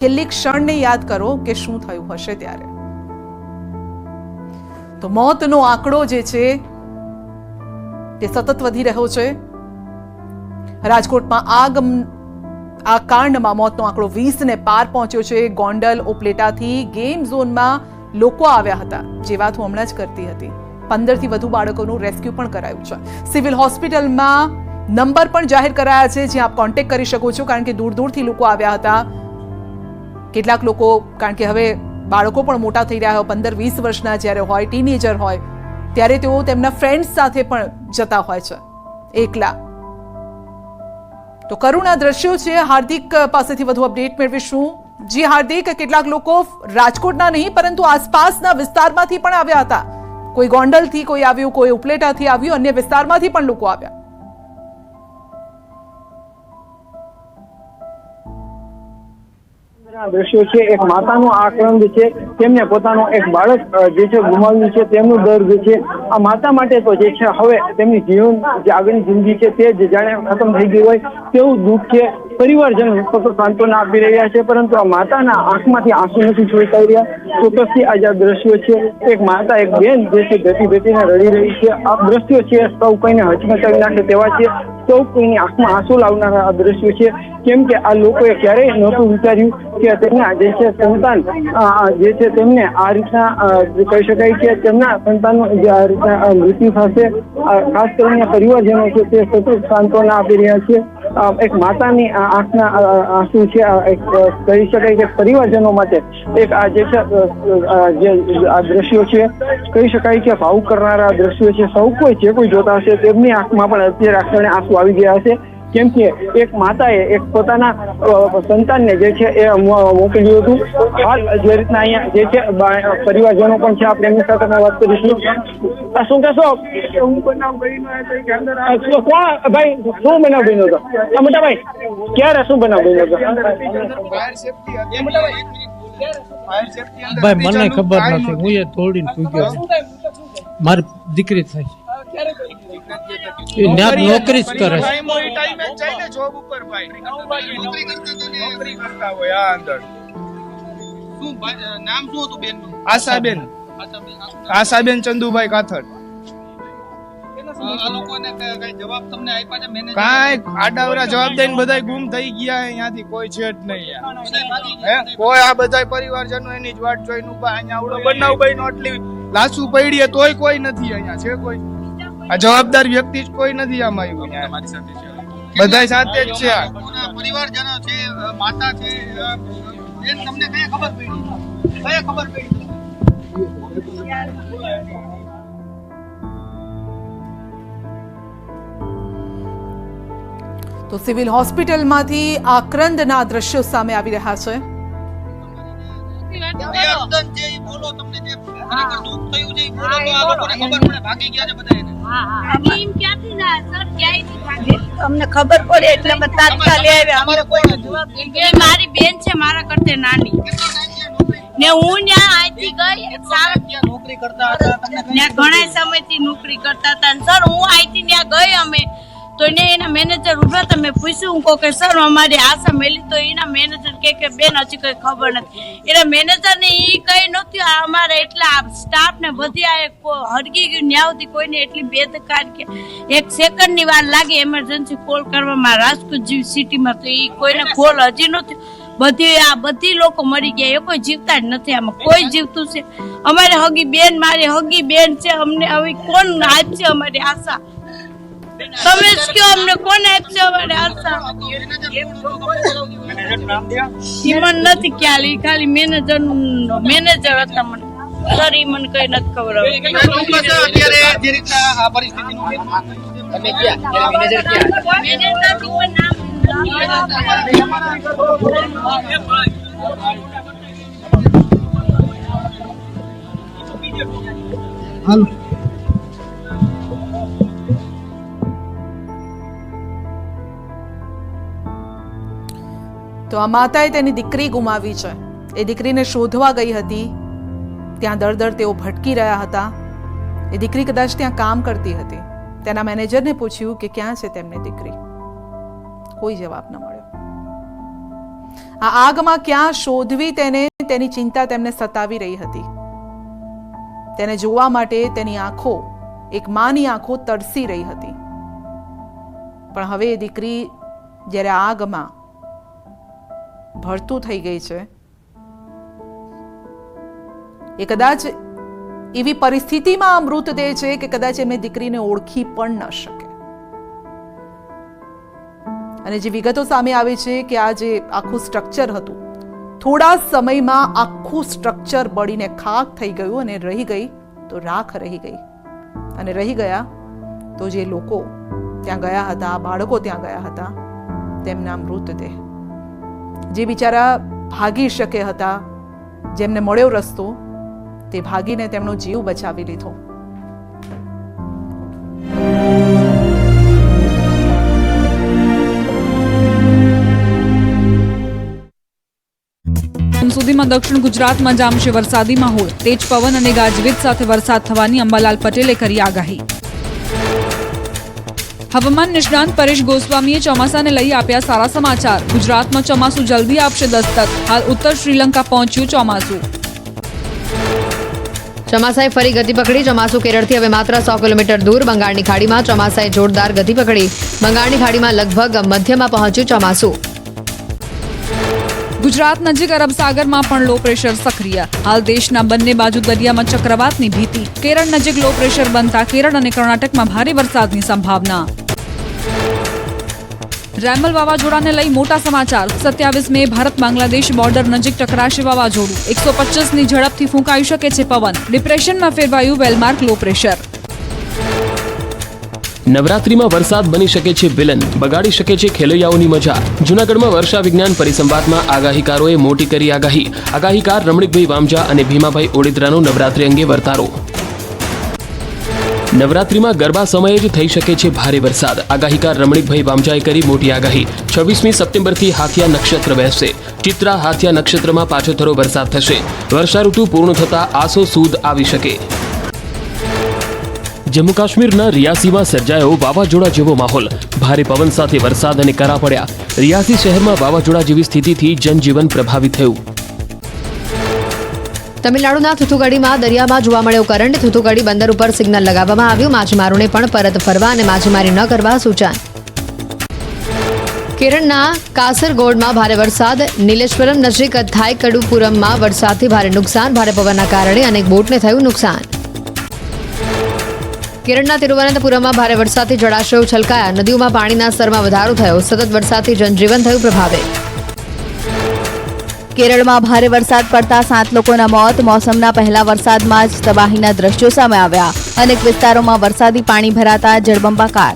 છેલ્લી ક્ષણને યાદ કરો કે શું થયું હશે ત્યારે. તો મોતનો આંકડો જે છે તે સતત વધી રહ્યો છે. રાજકોટમાં આગ, આ કાંડમાં મોતનો આંકડો વીસ ને પાર પહોંચ્યો છે. ગોંડલ, ઉપલેટાથી ગેમ ઝોનમાં લોકો આવ્યા હતા, જે વાત હું હમણાં જ કરતી હતી. પંદરથી વધુ બાળકોનું રેસ્ક્યુ પણ કરાયું છે. સિવિલ હોસ્પિટલમાં નંબર પણ જાહેર કરાયા છે, જ્યાં આપ કોન્ટેક્ટ કરી શકો છો, કારણ કે દૂર દૂરથી લોકો આવ્યા હતા. કેટલાક લોકો, કારણ કે હવે બાળકો પણ મોટા થઈ રહ્યા હોય, પંદર, વીસ વર્ષના જ્યારે હોય ટીનેજર હોય, ત્યારે તેઓ તેમના ફ્રેન્ડ્સ સાથે પણ જતા હોય છે. એકલા. તો કરુણા દ્રશ્યો છે. હાર્દિક પાસેથી વધુ અપડેટ મેળવીશું. જી હાર્દિક, કેટલાક લોકો રાજકોટના નહીં, પરંતુ આસપાસના વિસ્તારમાંથી પણ આવ્યા હતા. કોઈ ગોંડલથી કોઈ આવ્યું, કોઈ ઉપલેટાથી આવ્યું, અન્ય વિસ્તારમાંથી પણ લોકો આવ્યા. દ્રશ્યો છે, એક માતાનો જે છે, તેમને પોતાનો એક બાળક જે છે ગુમાવ્યું છે, તેમનું દર્દ છે, આ માતા માટે તો જે છે, હવે તેમની જીવન, જે આગળની જિંદગી છે, તે જ જાણે ખતમ થઈ ગઈ હોય તેવું દુઃખ છે. પરિવારજનો ફક્ત સાંત્વના આપી રહ્યા છે, પરંતુ આ માતાના આંખમાંથી આંસુ નથી છોડતા રહ્યા. ચોક્કસથી આજે આ દ્રશ્યો છે, એક માતા, એક બેન જે છે ઘટી ઘટીને રડી રહી છે. આ દ્રશ્યો છે, સૌ કોઈને હચમચાવી નાખે તેવા છે. સૌ આંખમાં આંસુ લાવનારા આ છે. કેમ કે આ લોકોએ ક્યારેય નહોતું વિચાર્યું કે તેમના જે છે સંતાન જે છે તેમને આ રીતના કહી શકાય કે તેમના સંતાનનું જે આ રીતના મૃત્યુ થશે. ખાસ કરીને પરિવારજનો છે તે સતત સાંત્વના આપી રહ્યા છે. એક માતાની આંખના આંસુ છે એક કહી શકાય કે પરિવારજનો માટે એક આ જે છે જે, આ દ્રશ્યો છે, કહી શકાય કે ભાવુક કરનારા દ્રશ્યો છે, સૌ કોઈ જે કોઈ જોતા હશે તેમની આંખમાં પણ અત્યારે આક્ષણે આંસુ આવી ગયા હશે. કેમ કે એક માતાએ એક પોતાના સંતાનને જે છે એ મોકલ્યું હતું. હાલ જે રીતના અહીંયા જે છે પરિવારજનો પણ છે, આપણે એમની સાથે વાત કરીશું. શું કહેશો? કોણ? ભાઈ, શું બનાવ બન્યો હતો? આ મોટા ભાઈ ક્યારે શું બનાવ બન્યો હતો? ભાઈ, મને ખબર નથી. હું એ તોડીને પૂગ્યો મારી દીકરી ન્યા નોકરી જ કરે. છે ટાઈમ ને જોબ ઉપર ભાઈ. નોકરી કરતા હોય આ અંદર. શું નામ શું હતું બેનનું? આશાબેન. આશાબેન. ચંદુભાઈ કાથડ. લાસુ લોકોને કઈ કઈ જવાબ તમને આપ્યા છે? મેનેજર? કાંઈ આડાવરા જવાબ દઈને બધાય ગુમ થઈ ગયા અહીંયાથી કોઈ છે નહીં યાર. બધાય ભાગી હે? ગયા. કોઈ આ બધા પરિવારજનો એની જ વાટ જોઈને અહીંયા આવડો બનાવ બન્યો એટલી લાશુ પડી તોય કોઈ નથી અહીંયા છે કોઈ? આ જવાબદાર વ્યક્તિ જ કોઈ નથી આમાં આવ્યું. બધા સાથે જ છે પરિવારજનો છે માતા છે બેન તમને કયા ખબર પડી? કયા ખબર પડી? તો સિવિલ હોસ્પિટલમાંથી આક્રંદના દ્રશ્યો સામે આવી રહ્યા છે. ખરેખર દુઃખ થયું છે બોલો તો આ લોકોને ખબર પડે ભાગી ગયા છે બધા એને એમ ક્યાંથી ના સર ક્યાંય ભાગે. અમને ખબર પડે એટલે અમે તાત્કાલિક આવ્યા. અમારે કોઈ જવાબ એ મારી બેન છે મારા કરતે નાની. ને હું ત્યાં અહીંથી ગઈ ત્યાં નોકરી કરતા હતા? ઘણા સમયથી નોકરી કરતા હતા. સર હું અહીંથી ત્યાં ગઈ અમે. તો એને એના મેનેજર ઊભા હતા મેં પૂછ્યું, હું કહું કે, સર, અમારી આશા મેલી. તો એના મેનેજર કે કે, બેન, હજી કઈ ખબર નથી. એના મેનેજર ને એ કઈ નહોતું, આ અમારે એટલા સ્ટાફ ને બધી આ એક હરગી ગયું ન્યાવથી કોઈને એટલી બેદકાર કે એક સેકન્ડની વાર લાગે એમરજન્સી કોલ કરવામાં રાજકોટ જેવી સિટીમાં તો એ કોઈને કોલ હજી નથી બધી આ બધી લોકો મરી ગયા, એ કોઈ જીવતા જ નથી આમાં, કોઈ જીવતું છે. અમારે હગી બેન, મારી હગી બેન છે, અમને હવે કોણ આપશે અમારી આશા? તમે જ કયો અમને કોને આપશે અમારી આશા? ઈ નથી ખ્યાલ, ખાલી મેનેજર મેનેજર હતા મને. સર મને કઈ નથી ખબર નામ તો આ માતાએ તેની દીકરી ગુમાવી છે. એ દીકરીને શોધવા ગઈ હતી. ત્યાં દર દર તેઓ ભટકી રહ્યા હતા. એ દીકરી કદાચ ત્યાં કામ કરતી હતી. તેના મેનેજરને પૂછ્યું કે ક્યાં છે તેમની દીકરી? કોઈ જવાબ ન મળ્યો. આ આગમાં ક્યાં શોધવી તેને તેની ચિંતા તેમને સતાવી રહી હતી. તેને જોવા માટે તેની આંખો, એક માની આંખો તરસી રહી હતી. પણ હવે એ દીકરી જ્યારે આગમાં ભરતું થઈ ગઈ છે. એ કદાચ એવી પરિસ્થિતિમાં આ મૃતદેહ છે કે કદાચ એમને દીકરીને ઓળખી પણ ન શકે. અને જે વિગતો સામે આવી છે કે આ જે આખું સ્ટ્રક્ચર હતું, થોડા સમયમાં આખું સ્ટ્રક્ચર બળીને ખાક થઈ ગયું અને રહી ગઈ તો રાખ રહી ગઈ. અને રહી ગયા તો જે લોકો ત્યાં ગયા હતા બાળકો ત્યાં ગયા હતા, તેમના મૃતદેહ. જે બિચારા ભાગી શકે હતા, જેમને મળ્યો રસ્તો, તે ભાગીને તેમનો જીવ બચાવી લીધો. સુધીમાં દક્ષિણ ગુજરાતમાં જામશે વરસાદી માહોલ. તેજ પવન અને ગાજવીજ સાથે વરસાદ થવાની અંબાલાલ પટેલે કરી આગાહી. હવામાન નિષ્ણાંત પરેશ ગોસ્વામીએ ચોમાસાને લઈ આપ્યા સારા સમાચાર. ગુજરાતમાં ચોમાસું જલ્દી આપશે દસ્તક. હાલ ઉત્તર શ્રીલંકા પહોંચ્યું ચોમાસું. ચોમાસાએ ફરી ગતિ પકડી. ચોમાસું કેરળથી હવે માત્ર સો કિલોમીટર દૂર. બંગાળની ખાડીમાં ચોમાસાએ જોરદાર ગતિ પકડી. બંગાળની ખાડીમાં લગભગ મધ્યમાં પહોંચ્યું ચોમાસું. ગુજરાત નજીક અરબ સાગરમાં પણ લો પ્રેશર સક્રિય. હાલ દેશના બંને બાજુ દરિયામાં ચક્રવાતની ભીતિ. કેરળ નજીક લો પ્રેશર બનતા કેરળ અને કર્ણાટકમાં ભારે વરસાદની સંભાવના. રેમલ વાવાઝોડાને લઈ મોટા સમાચાર. સત્યાવીસ મે ભારત બાંગ્લાદેશ બોર્ડર નજીક ટકરાશે વાવાઝોડું. એકસો પચાસની ઝડપથી ફૂંકાઈ શકે છે પવન. ડિપ્રેશનમાં ફેરવાયું વેલમાર્ક લો પ્રેશર. નવરાત્રીમાં વરસાદ બની શકે છે વિલન, બગાડી શકે છે ખેલૈયાઓની મજા. જૂનાગઢમાં વર્ષા વિજ્ઞાન પરિસંવાદમાં આગાહીકારોએ મોટી કરી આગાહી. આગાહીકાર રમણીકભાઈ વામજા અને ભીમાભાઈ ઓડિદ્રાનો નવરાત્રી અંગે વર્તારો. નવરાત્રીમાં ગરબા સમયે જ થઈ શકે છે ભારે વરસાદ. આગાહીકાર રમણીકભાઈ વામજાએ કરી મોટી આગાહી. છવ્વીસમી સપ્ટેમ્બરથી હાથિયા નક્ષત્ર બેસશે ચિત્રા હાથિયા નક્ષત્રમાં પાછોથરો વરસાદ થશે. વર્ષા ઋતુ પૂર્ણ થતા આસો સૂદ આવી શકે. જમ્મુ કાશ્મીરના રિયાસીમાં સર્જાયો વાવાઝોડા જેવો માહોલ. ભારે પવન સાથે વરસાદ અને કરા પડ્યા. રિયાસી શહેરમાં વાવાઝોડા જેવી સ્થિતિથી જનજીવન પ્રભાવિત થયું. તમિલનાડુના થુથુગડીમાં દરિયામાં જોવા મળ્યો કરંટ. થુથુગડી બંદર ઉપર સિગ્નલ લગાવવામાં આવ્યું. માછીમારોને પણ પરત ફરવા અને માછીમારી ન કરવા સૂચન. કેરળના કાસરગોડમાં ભારે વરસાદ. નીલેશ્વરમ નજીક થાયકડુપુરમમાં વરસાદથી ભારે નુકસાન. ભારે પવનના કારણે અનેક બોટને થયું નુકસાન. કેરળના તિરુવનંતપુરમમાં ભારે વરસાદથી જળાશયો છલકાયા. નદીઓમાં પાણીના સ્તરમાં વધારો થયો. સતત વરસાદથી જનજીવન થયું પ્રભાવિત. કેરળમાં ભારે વરસાદ પડતા સાત લોકોના મોત. મોસમના પહેલા વરસાદમાં જ તબાહીના દ્રશ્યો સામે આવ્યા. અનેક વિસ્તારોમાં વરસાદી પાણી ભરાતા જળબંબાકાર.